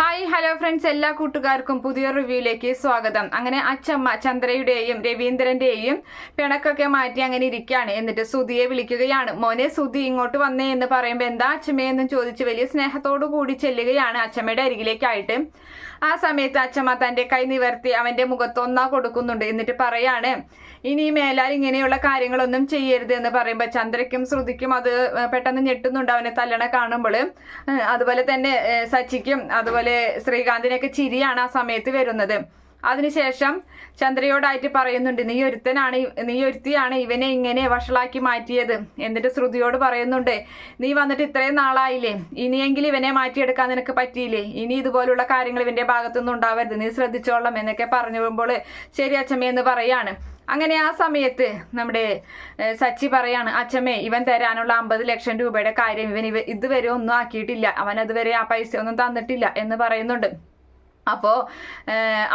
Hi hello friends. എല്ലാ കൂട്ടുകാർക്കും പുതിയ റിവ്യൂയിലേക്ക് സ്വാഗതം. അങ്ങനെ അച്ചമ്മ ചന്ദ്രയുടെയും രവീന്ദ്രന്റെയും പിണക്കൊക്കെ മാറ്റി അങ്ങനെ ഇരിക്കുകയാണ്. എന്നിട്ട് സുധിയെ വിളിക്കുകയാണ്. മോനെ സുധി ഇങ്ങോട്ട് വന്നേ എന്ന് പറയുമ്പോൾ എന്താ അച്ചമ്മയെന്നും ചോദിച്ച് വലിയ സ്നേഹത്തോടു കൂടി ചെല്ലുകയാണ് അച്ഛമ്മയുടെ അരികിലേക്കായിട്ട്. ആ സമയത്ത് അച്ഛമ്മ തന്റെ കൈ നിവർത്തി അവന്റെ മുഖത്ത് ഒന്നാ കൊടുക്കുന്നുണ്ട് എന്നിട്ട് പറയാണ് ഇനി മേലാൽ ഇങ്ങനെയുള്ള കാര്യങ്ങളൊന്നും ചെയ്യരുത് എന്ന് പറയുമ്പോൾ ചന്ദ്രയ്ക്കും ശ്രുതിക്കും അത് പെട്ടെന്ന് ഞെട്ടുന്നുണ്ട് അവനെ തല്ലണ കാണുമ്പോൾ അതുപോലെ തന്നെ സച്ചിക്കും അതുപോലെ ശ്രീകാന്തിനൊക്കെ ചിരിയാണ് ആ സമയത്ത് വരുന്നത്. അതിനുശേഷം ചന്ദ്രയോടായിട്ട് പറയുന്നുണ്ട് നീ ഒരുത്തനാണ് നീ ഒരുത്തിയാണ് ഇവനെ ഇങ്ങനെ വഷളാക്കി മാറ്റിയത്. എന്നിട്ട് ശ്രുതിയോട് പറയുന്നുണ്ട് നീ വന്നിട്ട് ഇത്രയും നാളായില്ലേ? ഇനിയെങ്കിലും ഇവനെ മാറ്റിയെടുക്കാൻ നിനക്ക് പറ്റിയില്ലേ? ഇനി ഇതുപോലുള്ള കാര്യങ്ങൾ ഇവന്റെ ഭാഗത്തുനിന്ന് ഉണ്ടാവരുത്. നീ ശ്രദ്ധിച്ചോളാം എന്നൊക്കെ പറഞ്ഞു വരുമ്പോൾ ശരി അച്ഛമ്മ എന്ന് പറയാണ്. അങ്ങനെ ആ സമയത്ത് നമ്മുടെ സച്ചി പറയാണ് അച്ഛമ്മേ ഇവൻ തരാനുള്ള അമ്പത് ലക്ഷം രൂപയുടെ കാര്യം ഇവൻ ഇവ ഇതുവരെ ഒന്നും ആക്കിയിട്ടില്ല. അവൻ അതുവരെ ആ പൈസ ഒന്നും തന്നിട്ടില്ല എന്ന് പറയുന്നുണ്ട്. അപ്പോൾ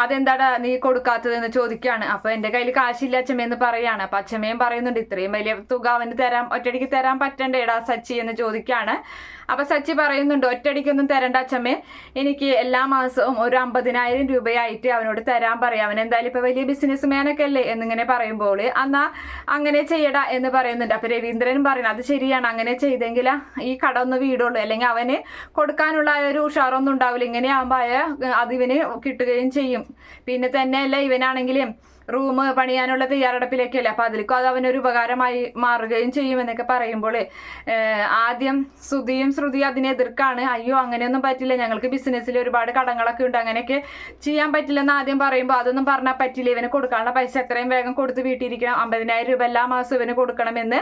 അതെന്താടാ നീ കൊടുക്കാത്തതെന്ന് ചോദിക്കുകയാണ് അപ്പോൾ എന്റെ കയ്യിൽ കാശില്ല അച്ഛമ്മയെന്ന് പറയാണ്. അപ്പോൾ അച്ഛമ്മയും പറയുന്നുണ്ട് ഇത്രയും വലിയ തുക അവന് തരാം ഒറ്റയടിക്ക് തരാൻ പറ്റണ്ടേടാ സച്ചി എന്ന് ചോദിക്കുകയാണ് അപ്പോൾ സച്ചി പറയുന്നുണ്ട് ഒറ്റയടിക്കൊന്നും തരണ്ട അച്ഛമ്മേ. എനിക്ക് എല്ലാ മാസവും ഒരു അമ്പതിനായിരം രൂപയായിട്ട് അവനോട് തരാൻ പറയാം. അവൻ എന്തായാലും ഇപ്പോൾ വലിയ ബിസിനസ് മാനൊക്കെ അല്ലേ? എന്നിങ്ങനെ പറയുമ്പോൾ എന്നാ അങ്ങനെ ചെയ്യടാ എന്ന് പറയുന്നുണ്ട്. അപ്പോൾ രവീന്ദ്രനും പറയുന്നത് അത് ശരിയാണ് അങ്ങനെ ചെയ്തെങ്കിൽ ഈ കട ഒന്ന് വീടുള്ളൂ. അല്ലെങ്കിൽ അവന് കൊടുക്കാനുള്ള ഒരു ഉഷാറൊന്നും ഉണ്ടാവില്ല. ഇങ്ങനെ അയ അത് ഇവന് കിട്ടുകയും ചെയ്യും. പിന്നെ തന്നെയല്ല ഇവനാണെങ്കിലും റൂം പണിയാനുള്ള തയ്യാറെടുപ്പിലേക്കല്ലേ? അപ്പോൾ അതിലേക്കും അത് അവനൊരു ഉപകാരമായി മാറുകയും ചെയ്യുമെന്നൊക്കെ പറയുമ്പോൾ ആദ്യം ശ്രുതിയും ശ്രുതി അതിനെ എതിർക്കാണ്. അയ്യോ അങ്ങനെയൊന്നും പറ്റില്ല. ഞങ്ങൾക്ക് ബിസിനസ്സിൽ ഒരുപാട് കടങ്ങളൊക്കെ ഉണ്ട്. അങ്ങനെയൊക്കെ ചെയ്യാൻ പറ്റില്ലെന്ന് ആദ്യം പറയുമ്പോൾ അതൊന്നും പറഞ്ഞാൽ പറ്റില്ല. ഇവന് കൊടുക്കാനുള്ള പൈസ എത്രയും വേഗം കൊടുത്ത് വീട്ടിയിരിക്കണം. അമ്പതിനായിരം രൂപ എല്ലാ മാസം ഇവന് കൊടുക്കണമെന്ന്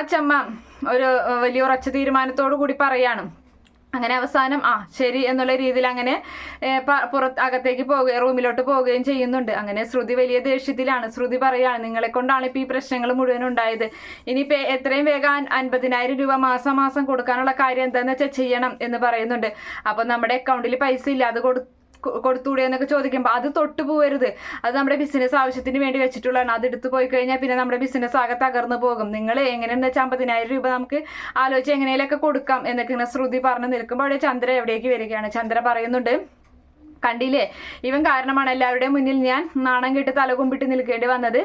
അച്ചമ്മ ഒരു വലിയ ഉറച്ച തീരുമാനത്തോടു കൂടി പറയാണ്. അങ്ങനെ അവസാനം ആ ശരി എന്നുള്ള രീതിയിൽ അങ്ങനെ പുറത്ത് അകത്തേക്ക് പോവുകയും റൂമിലോട്ട് പോവുകയും ചെയ്യുന്നുണ്ട്. അങ്ങനെ ശ്രുതി വലിയ ദേഷ്യത്തിലാണ്. ശ്രുതി പറയുകയാണ് നിങ്ങളെ കൊണ്ടാണ് ഇപ്പോൾ ഈ പ്രശ്നങ്ങൾ മുഴുവൻ ഉണ്ടായത്. ഇനിയിപ്പോൾ എത്രയും വേഗം അൻ- അൻപതിനായിരം രൂപ മാസം മാസം കൊടുക്കാനുള്ള കാര്യം എന്താണെന്ന് വെച്ചാൽ ചെയ്യണം എന്ന് പറയുന്നുണ്ട്. അപ്പോൾ നമ്മുടെ അക്കൗണ്ടിൽ പൈസ ഇല്ല. അത് കൊടു കൊടുത്തൂടെ എന്നൊക്കെ ചോദിക്കുമ്പോൾ അത് തൊട്ടു പോകരുത് അത് നമ്മുടെ ബിസിനസ് ആവശ്യത്തിന് വേണ്ടി വെച്ചിട്ടുള്ളതാണ്. അത് എടുത്തു പോയി കഴിഞ്ഞാൽ പിന്നെ നമ്മുടെ ബിസിനസ് ആകെ തകർന്നു പോകും. നിങ്ങൾ എങ്ങനെയെന്ന് വെച്ചാൽ അമ്പതിനായിരം രൂപ നമുക്ക് ആലോചിച്ച് എങ്ങനെയൊക്കെ കൊടുക്കാം എന്നൊക്കെ ഇങ്ങനെ ശ്രുതി പറഞ്ഞ് നിൽക്കുമ്പോൾ അവിടെ ചന്ദ്ര എവിടേക്ക് വരികയാണ്. ചന്ദ്ര പറയുന്നുണ്ട് കണ്ടില്ലേ? ഇവൻ കാരണമാണ് എല്ലാവരുടെയും മുന്നിൽ ഞാൻ നാണം കെട്ട് തലകുമ്പിട്ട് നിൽക്കേണ്ടി വന്നത്.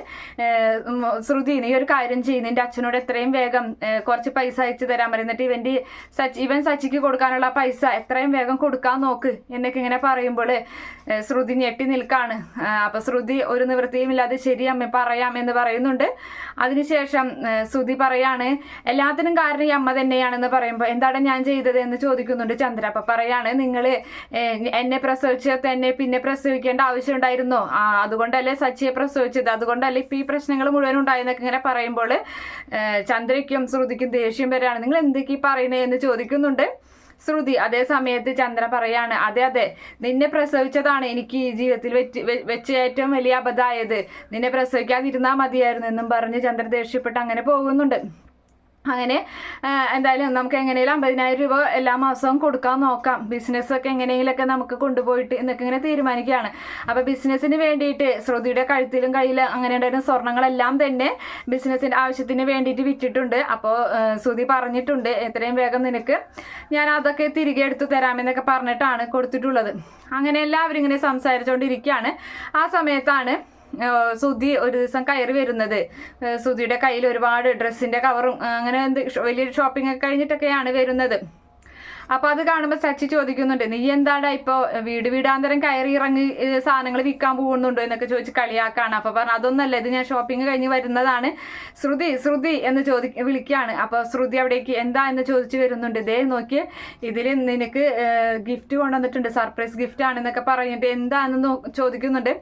ശ്രുതി നീ ഒരു കാര്യം ചെയ്യും. നിന്റെ അച്ഛനോട് എത്രയും വേഗം കുറച്ച് പൈസ അയച്ചു തരാൻ പറയും. എന്നിട്ട് ഇവന്റെ സച്ചി ഇവൻ സച്ചിക്ക് കൊടുക്കാനുള്ള പൈസ എത്രയും വേഗം കൊടുക്കാൻ നോക്ക്. എന്നൊക്കെ ഇങ്ങനെ പറയുമ്പോൾ ശ്രുതി ഞെട്ടി നിൽക്കാണ്. അപ്പം ശ്രുതി ഒരു നിവൃത്തിയും ഇല്ലാതെ ശരി അമ്മ പറയാം എന്ന് പറയുന്നുണ്ട്. അതിനുശേഷം ശ്രുതി പറയാണ് എല്ലാത്തിനും കാരണം ഈ അമ്മ തന്നെയാണെന്ന് പറയുമ്പോൾ എന്താണ് ഞാൻ ചെയ്തത്? എന്ന് ചോദിക്കുന്നുണ്ട് ചന്ദ്ര. അപ്പം പറയാണ് നിങ്ങൾ എന്നെ പ്രസവിച്ച തന്നെ പിന്നെ പ്രസവിക്കേണ്ട ആവശ്യം ഉണ്ടായിരുന്നോ ആ അതുകൊണ്ടല്ലേ സച്ചിയെ പ്രസവിച്ചത്. അതുകൊണ്ടല്ലേ ഇപ്പൊ ഈ പ്രശ്നങ്ങൾ മുഴുവൻ ഉണ്ടായെന്നൊക്കെ ഇങ്ങനെ പറയുമ്പോൾ ചന്ദ്രയ്ക്കും ശ്രുതിക്കും ദേഷ്യം വരാണ് നിങ്ങൾ എന്തൊക്കെ പറയുന്നത് എന്ന് ചോദിക്കുന്നുണ്ട്. ശ്രുതി അതേ സമയത്ത് ചന്ദ്ര പറയാണ് അതെ അതെ നിന്നെ പ്രസവിച്ചതാണ് എനിക്ക് ഈ ജീവിതത്തിൽ വെച്ച് ഏറ്റവും വലിയ അബദ്ധമായത്. നിന്നെ പ്രസവിക്കാതിരുന്നാൽ മതിയായിരുന്നു എന്നും പറഞ്ഞ് ചന്ദ്ര ദേഷ്യപ്പെട്ട് അങ്ങനെ പോകുന്നുണ്ട്. അങ്ങനെ എന്തായാലും നമുക്ക് എങ്ങനെയും അമ്പതിനായിരം രൂപ എല്ലാ മാസവും കൊടുക്കാൻ നോക്കാം. ബിസിനസ്സൊക്കെ എങ്ങനെയെങ്കിലൊക്കെ നമുക്ക് കൊണ്ടുപോയിട്ട് എന്നൊക്കെ ഇങ്ങനെ തീരുമാനിക്കുകയാണ്. അപ്പോൾ ബിസിനസ്സിന് വേണ്ടിയിട്ട് ശ്രുതിയുടെ കഴുത്തിലും കയ്യിൽ അങ്ങനെ ഉണ്ടായിരുന്ന സ്വർണങ്ങളെല്ലാം തന്നെ ബിസിനസ്സിന്റെ ആവശ്യത്തിന് വേണ്ടിയിട്ട് വിറ്റിട്ടുണ്ട്. അപ്പോൾ ശ്രുതി പറഞ്ഞിട്ടുണ്ട് എത്രയും വേഗം നിനക്ക് ഞാൻ അതൊക്കെ തിരികെ എടുത്തു തരാമെന്നൊക്കെ പറഞ്ഞിട്ടാണ് കൊടുത്തിട്ടുള്ളത്. അങ്ങനെ എല്ലാവരും ഇങ്ങനെ സംസാരിച്ചുകൊണ്ടിരിക്കുകയാണ് ആ സമയത്താണ് സുധി ഒരു ദിവസം കയറി വരുന്നത്. സുധിയുടെ കയ്യിൽ ഒരുപാട് ഡ്രസ്സിന്റെ കവറും അങ്ങനെ വലിയൊരു ഷോപ്പിംഗ് ഒക്കെ കഴിഞ്ഞിട്ടൊക്കെയാണ് വരുന്നത്. അപ്പൊ അത് കാണുമ്പോൾ സച്ചി ചോദിക്കുന്നുണ്ട് നീ എന്താടാ ഇപ്പൊ വീട് വീടാന്തരം കയറി ഇറങ്ങി സാധനങ്ങൾ വിൽക്കാൻ പോകുന്നുണ്ടോ? എന്നൊക്കെ ചോദിച്ച് കളിയാക്കാണ്. അപ്പൊ പറഞ്ഞു അതൊന്നല്ല ഇത് ഞാൻ ഷോപ്പിംഗ് കഴിഞ്ഞ് വരുന്നതാണ്. ശ്രുതി ശ്രുതി എന്ന് ചോദി വിളിക്കുകയാണ് അപ്പൊ ശ്രുതി അവിടേക്ക് എന്താ? എന്ന് ചോദിച്ചു വരുന്നുണ്ട്. ഇതേ നോക്കി ഇതിൽ നിനക്ക് ഗിഫ്റ്റ് കൊണ്ടുവന്നിട്ടുണ്ട് സർപ്രൈസ് ഗിഫ്റ്റ് ആണെന്നൊക്കെ പറഞ്ഞിട്ട് എന്താണെന്ന് ചോദിക്കുന്നുണ്ട്.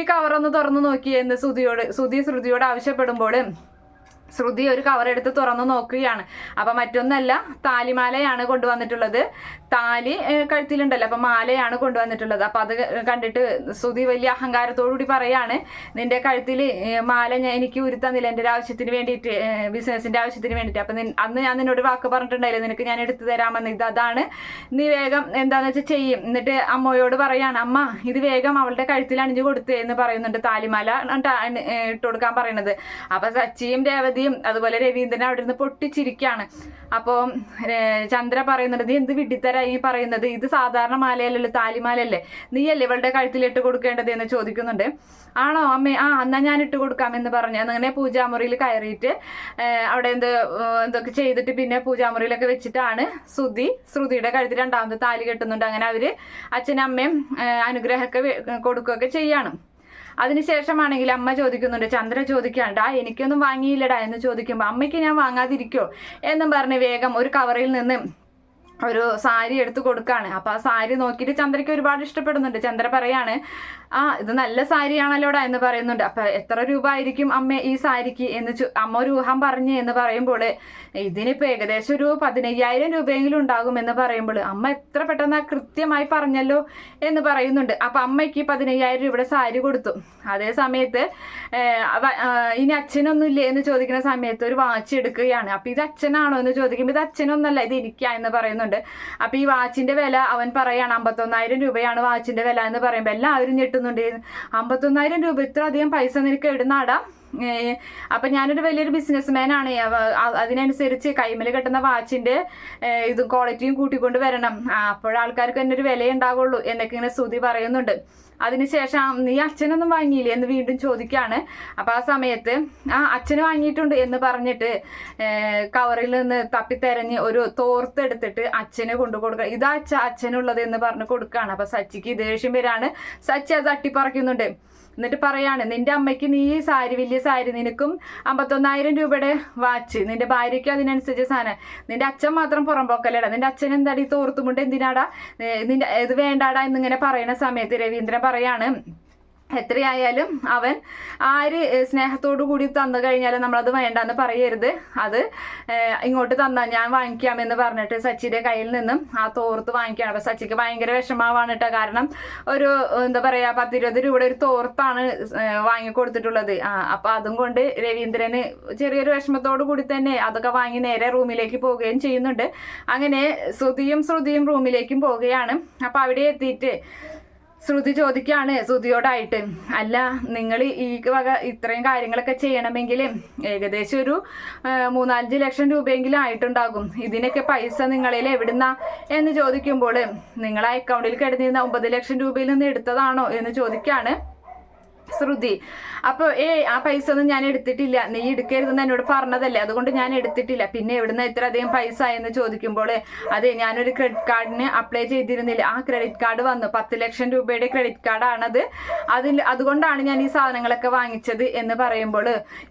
ഈ കവറൊന്ന് തുറന്നു നോക്കി എന്ന് ശ്രുതിയോട് ശ്രുതി ശ്രുതിയോട് ആവശ്യപ്പെടുമ്പോൾ ശ്രുതി ഒരു കവറെടുത്ത് തുറന്നു നോക്കുകയാണ്. അപ്പൊ മറ്റൊന്നല്ല താലിമാലയാണ് കൊണ്ടുവന്നിട്ടുള്ളത്. താലി കഴുത്തിലുണ്ടല്ലോ അപ്പൊ മാലയാണ് കൊണ്ടുവന്നിട്ടുള്ളത്. അപ്പൊ അത് കണ്ടിട്ട് ശ്രുതി വലിയ അഹങ്കാരത്തോടുകൂടി പറയാണ് നിന്റെ കഴുത്തിൽ മാല ഞാൻ എനിക്ക് ഉരുത്തന്നില്ല എന്റെ ഒരു ആവശ്യത്തിന് വേണ്ടിയിട്ട് ബിസിനസിന്റെ ആവശ്യത്തിന് വേണ്ടിയിട്ട്. അപ്പൊ അന്ന് ഞാൻ നിന്നോട് വാക്ക് പറഞ്ഞിട്ടുണ്ടായില്ലേ നിനക്ക് ഞാൻ എടുത്തു തരാമെന്ന്. ഇത് അതാണ് നീ വേഗം എന്താന്ന് വെച്ചാൽ ചെയ്യും. എന്നിട്ട് അമ്മയോട് പറയാണ് അമ്മ ഇത് വേഗം അവളുടെ കഴുത്തിൽ അണിഞ്ഞു കൊടുത്തേ എന്ന് പറയുന്നുണ്ട് താലിമാല ഇട്ട് കൊടുക്കാൻ പറയുന്നത് അപ്പൊ സച്ചിയും രേവതിയും അതുപോലെ രവീന്ദ്രൻ അവിടെ നിന്ന് പൊട്ടിച്ചിരിക്കുകയാണ് അപ്പോൾ ചന്ദ്ര പറയുന്നുണ്ട് നീ എന്ത് വിഡിത്തരായി പറയുന്നത്? ഇത് സാധാരണ മാലയല്ലല്ലോ താലിമാലയല്ലേ? നീയല്ലേ ഇവളുടെ കഴുത്തിലിട്ട് കൊടുക്കേണ്ടത് എന്ന് ചോദിക്കുന്നുണ്ട്. ആണോ അമ്മ? ആ എന്നാ ഞാൻ ഇട്ട് കൊടുക്കാം എന്ന് പറഞ്ഞു. അങ്ങനെ പൂജാമുറിയിൽ കയറിയിട്ട് അവിടെ എന്ത് എന്തൊക്കെ ചെയ്തിട്ട് പിന്നെ പൂജാമുറിയിലൊക്കെ വെച്ചിട്ടാണ് ശ്രുതി ശ്രുതിയുടെ കഴുത്തിൽ രണ്ടാമത് താലി കെട്ടുന്നുണ്ട്. അങ്ങനെ അവർ അച്ഛനും അമ്മയും അനുഗ്രഹമൊക്കെ കൊടുക്കുകയൊക്കെ ചെയ്യാണ്. അതിനുശേഷമാണെങ്കിൽ അമ്മ ചോദിക്കുന്നുണ്ട് ചന്ദ്ര ചോദിക്കാണ്ടാ എനിക്കൊന്നും വാങ്ങിയില്ലടാ എന്ന് ചോദിക്കുമ്പോൾ അമ്മയ്ക്ക് ഞാൻ വാങ്ങാതിരിക്കോ? എന്നും പറഞ്ഞ് വേഗം ഒരു കവറിൽ നിന്ന് ഒരു സാരി എടുത്ത് കൊടുക്കാണ്. അപ്പൊ ആ സാരി നോക്കിയിട്ട് ചന്ദ്രയ്ക്ക് ഒരുപാട് ഇഷ്ടപ്പെടുന്നുണ്ട്. ചന്ദ്ര പറയാണ് ആ ഇത് നല്ല സാരിയാണല്ലോടാ എന്ന് പറയുന്നുണ്ട്. അപ്പൊ എത്ര രൂപ ആയിരിക്കും അമ്മ ഈ സാരിക്ക് എന്ന് അമ്മ ഒരു ഊഹം പറഞ്ഞു എന്ന് പറയുമ്പോൾ ഇതിനിപ്പോ ഏകദേശം ഒരു പതിനയ്യായിരം രൂപയെങ്കിലും ഉണ്ടാകും എന്ന് പറയുമ്പോൾ അമ്മ എത്ര പെട്ടെന്ന് കൃത്യമായി പറഞ്ഞല്ലോ എന്ന് പറയുന്നുണ്ട്. അപ്പൊ അമ്മയ്ക്ക് പതിനയ്യായിരം രൂപയുടെ സാരി കൊടുത്തു. അതേ സമയത്ത് ഇനി അച്ഛനൊന്നും ഇല്ലേ? എന്ന് ചോദിക്കുന്ന സമയത്ത് ഒരു വാച്ച് എടുക്കുകയാണ്. അപ്പൊ ഇത് അച്ഛനാണോ? എന്ന് ചോദിക്കുമ്പോൾ ഇത് അച്ഛനൊന്നല്ല ഇത് ഇരിക്കാ എന്ന് പറയുന്നുണ്ട്. അപ്പൊ ഈ വാച്ചിന്റെ വില അവൻ പറയാണ് അമ്പത്തൊന്നായിരം രൂപയാണ് വാച്ചിന്റെ വില എന്ന് പറയുമ്പോൾ എല്ലാവരും ഞെട്ടുന്നുണ്ട്. അമ്പത്തൊന്നായിരം രൂപ ഇത്ര അധികം പൈസ നിനക്ക് ഇടുന്നാടാം? അപ്പൊ ഞാനൊരു വലിയൊരു ബിസിനസ്മാൻ ആണ്. അതിനനുസരിച്ച് കൈമൽ കെട്ടുന്ന വാച്ചിന്റെ ഇതും ക്വാളിറ്റിയും കൂട്ടിക്കൊണ്ട് വരണം. അപ്പോഴാൾക്കാർക്ക് തന്നെ ഒരു വില ഉണ്ടാവുള്ളൂ എന്നൊക്കെ ഇങ്ങനെ സ്തുതി പറയുന്നുണ്ട്. അതിനുശേഷം നീ അച്ഛനൊന്നും വാങ്ങിയില്ലേ? എന്ന് വീണ്ടും ചോദിക്കുകയാണ് അപ്പം ആ സമയത്ത് ആ അച്ഛന് വാങ്ങിയിട്ടുണ്ട് എന്ന് പറഞ്ഞിട്ട് കവറിൽ നിന്ന് തപ്പിത്തെരഞ്ഞ് ഒരു തോർത്തെടുത്തിട്ട് അച്ഛനെ കൊണ്ടു കൊടുക്കുക ഇതാ അച്ഛ അച്ഛനുള്ളത് എന്ന് പറഞ്ഞ് കൊടുക്കുകയാണ് അപ്പം സച്ചിക്ക് ദേഷ്യം വരാണ്. സച്ചി അത് തട്ടിപ്പറിക്കുന്നുണ്ട് എന്നിട്ട് പറയാണ് നിന്റെ അമ്മയ്ക്ക് നീ ഈ സാരി വലിയ സാരി നിനക്കും അമ്പത്തൊന്നായിരം രൂപയുടെ വാച്ച്. നിന്റെ ഭാര്യയ്ക്കും അതിനനുസരിച്ച് സാധനം. നിന്റെ അച്ഛൻ മാത്രം പുറമ്പോക്കല്ലേടാ നിന്റെ അച്ഛൻ എന്താടി തോർത്തുമുണ്ട്? എന്തിനാടാ? നിന്റെ ഇത് വേണ്ടാടാ എന്നിങ്ങനെ പറയുന്ന സമയത്ത് രവീന്ദ്രൻ പറയാണ് എത്രയായാലും അവൻ ആര് സ്നേഹത്തോടു കൂടി തന്നു കഴിഞ്ഞാലും നമ്മളത് വേണ്ടാന്ന് പറയരുത്. അത് ഇങ്ങോട്ട് തന്നാ ഞാൻ വാങ്ങിക്കാമെന്ന് പറഞ്ഞിട്ട് സച്ചിയുടെ കയ്യിൽ നിന്നും ആ തോർത്ത് വാങ്ങിക്കുകയാണ്. അപ്പം സച്ചിക്ക് ഭയങ്കര വിഷമാവാണ് കേട്ടോ കാരണം ഒരു എന്താ പറയാ പത്തിരുപത് രൂപയുടെ ഒരു തോർത്താണ് വാങ്ങിക്കൊടുത്തിട്ടുള്ളത്. ആ അപ്പം അതും കൊണ്ട് രവീന്ദ്രന് ചെറിയൊരു വിഷമത്തോടു കൂടി തന്നെ അതൊക്കെ വാങ്ങി നേരെ റൂമിലേക്ക് പോവുകയും ചെയ്യുന്നുണ്ട്. അങ്ങനെ ശ്രുതിയും ശ്രുതിയും റൂമിലേക്കും പോവുകയാണ്. അപ്പം അവിടെ എത്തിയിട്ട് ശ്രുതി ചോദിക്കുകയാണ് ശ്രുതിയോടായിട്ട്. അല്ല നിങ്ങൾ ഈ വക ഇത്രയും കാര്യങ്ങളൊക്കെ ചെയ്യണമെങ്കിൽ ഏകദേശം ഒരു മൂന്നാലഞ്ച് ലക്ഷം രൂപയെങ്കിലും ആയിട്ടുണ്ടാകും. ഇതിനൊക്കെ പൈസ നിങ്ങളിൽ എവിടുന്ന എന്ന് ചോദിക്കുമ്പോൾ നിങ്ങളെ അക്കൗണ്ടിൽ കിടന്നിരുന്ന ഒമ്പത് ലക്ഷം രൂപയിൽ നിന്ന് എടുത്തതാണോ എന്ന് ചോദിക്കാണ് ശ്രുതി. അപ്പോൾ ഏ ആ പൈസ ഒന്നും ഞാൻ എടുത്തിട്ടില്ല. നീ എടുക്കരുതെന്ന് എന്നോട് പറഞ്ഞതല്ലേ. അതുകൊണ്ട് ഞാൻ എടുത്തിട്ടില്ല. പിന്നെ എവിടുന്ന ഇത്ര അധികം പൈസ എന്ന് ചോദിക്കുമ്പോൾ അതെ ഞാനൊരു ക്രെഡിറ്റ് കാർഡിന് അപ്ലൈ ചെയ്തിരുന്നില്ല. ആ ക്രെഡിറ്റ് കാർഡ് വന്നു. പത്ത് ലക്ഷം രൂപയുടെ ക്രെഡിറ്റ് കാർഡാണത് അതിൽ അതുകൊണ്ടാണ് ഞാൻ ഈ സാധനങ്ങളൊക്കെ വാങ്ങിച്ചത് എന്ന് പറയുമ്പോൾ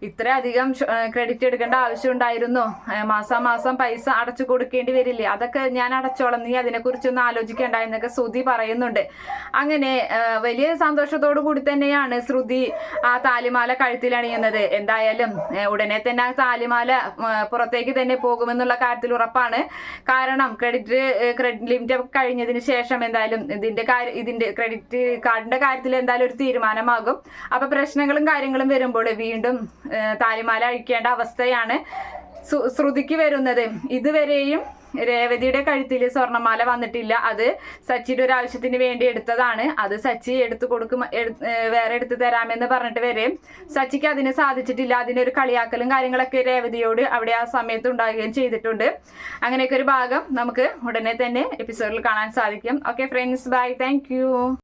ഇത്ര അധികം ക്രെഡിറ്റ് എടുക്കേണ്ട ആവശ്യം ഉണ്ടായിരുന്നു. മാസാമാസം പൈസ അടച്ചു കൊടുക്കേണ്ടി വരില്ലേ? അതൊക്കെ ഞാൻ അടച്ചോളം. നീ അതിനെക്കുറിച്ചൊന്നും ആലോചിക്കേണ്ട എന്നൊക്കെ ശ്രുതി പറയുന്നുണ്ട്. അങ്ങനെ വലിയ സന്തോഷത്തോടു കൂടി തന്നെയാണ് ശ്രുതി ആ താലിമാല കഴുത്തിലണിയുന്നത് എന്തായാലും ഉടനെ തന്നെ ആ താലിമാല പുറത്തേക്ക് തന്നെ പോകുമെന്നുള്ള കാര്യത്തിൽ ഉറപ്പാണ്. കാരണം ക്രെഡിറ്റ് ക്രെഡിറ്റ് ലിമിറ്റ് കഴിഞ്ഞതിന് ശേഷം എന്തായാലും ഇതിന്റെ കാര്യം ഇതിന്റെ ക്രെഡിറ്റ് കാർഡിന്റെ കാര്യത്തിൽ എന്തായാലും ഒരു തീരുമാനമാകും. അപ്പൊ പ്രശ്നങ്ങളും കാര്യങ്ങളും വരുമ്പോൾ വീണ്ടും താലിമാല അഴിക്കേണ്ട അവസ്ഥയാണ് ശ്രുതിക്ക് വരുന്നത്. ഇതുവരെയും രേവതിയുടെ കഴുത്തിൽ സ്വർണമാല വന്നിട്ടില്ല. അത് സച്ചിയുടെ ഒരു ആവശ്യത്തിന് വേണ്ടി എടുത്തതാണ്. അത് സച്ചി എടുത്തു കൊടുക്കും വേറെ എടുത്തു തരാമെന്ന് പറഞ്ഞിട്ട് വരെ സച്ചിക്ക് അതിന് സാധിച്ചിട്ടില്ല. അതിനൊരു കളിയാക്കലും കാര്യങ്ങളൊക്കെ രേവതിയോട് അവിടെ ആ സമയത്ത് ഉണ്ടാകുകയും ചെയ്തിട്ടുണ്ട്. അങ്ങനെയൊക്കെ ഒരു ഭാഗം നമുക്ക് ഉടനെ തന്നെ എപ്പിസോഡിൽ കാണാൻ സാധിക്കും. Okay friends bye thank